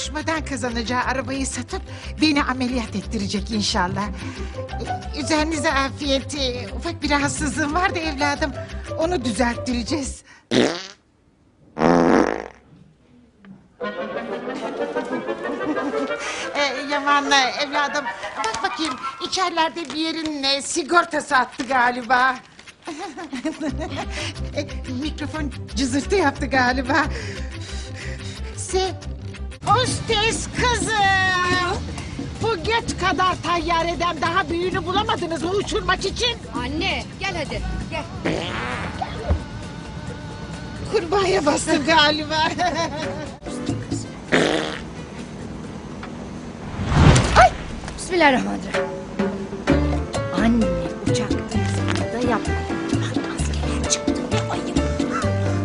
yarışmadan kazanacağı arabayı satıp beni ameliyat ettirecek inşallah. Üzerinize afiyet. Ufak bir rahatsızlığım var da evladım. Onu düzelttireceğiz. Ee, Yaman evladım bak bakayım içerlerde bir yerin e, sigortası attı galiba. E, Mikrofon cızırtı yaptı galiba. Se hostes kızım. Bu göt kadar tayyareden daha büyüğünü bulamadınız mı uçurmak için? Anne gel hadi gel. Kurbağaya bastı galiba. Bismillahirrahmanirrahim. Anne uçak da yapma. Bak askerler çıktı ne ayıp.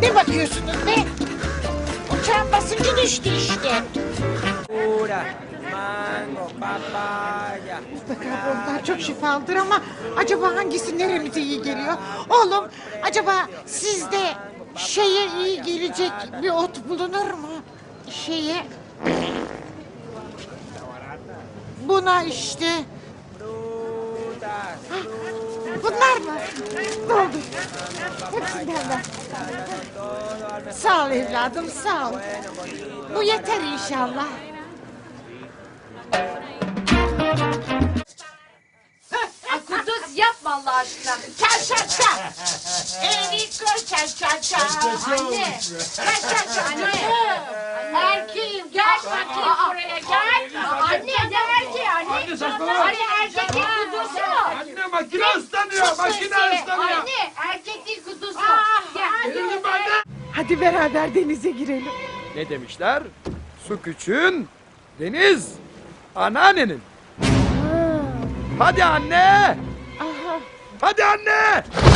ne bakıyorsunuz be? Basıncı düştü işte. Pura, mango, papaya. Mutlaka onlar çok şifalıdır ama acaba hangisi neremize iyi geliyor? Oğlum acaba sizde şeye iyi gelecek bir ot bulunur mu? Şeye... Buna işte. Frutas, Bunlar mı? Ne oldu? Hepsinden ver. Sağ ol evladım sağ ol. Bu yeter inşallah. Kuduz yapma Allah aşkına. Çal çal çal. Enrico çal çal çal. Anne. Çal çal çal. Anne. Erkeğim gel bakayım buraya gel. Anne ne erkeği anne? Anne saçmalama. Anne erkek değil kudusu. Anne makine ıslanıyor, makine ıslanıyor. Anne erkek değil Gel. Elini anne. Hadi beraber denize girelim. Ne demişler? Su küçüğün, deniz anneannenin. Hadi anne! Aha. Hadi anne! Anne!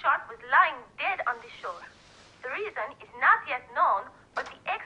shark was lying dead on the shore. The reason is not yet known, but the experts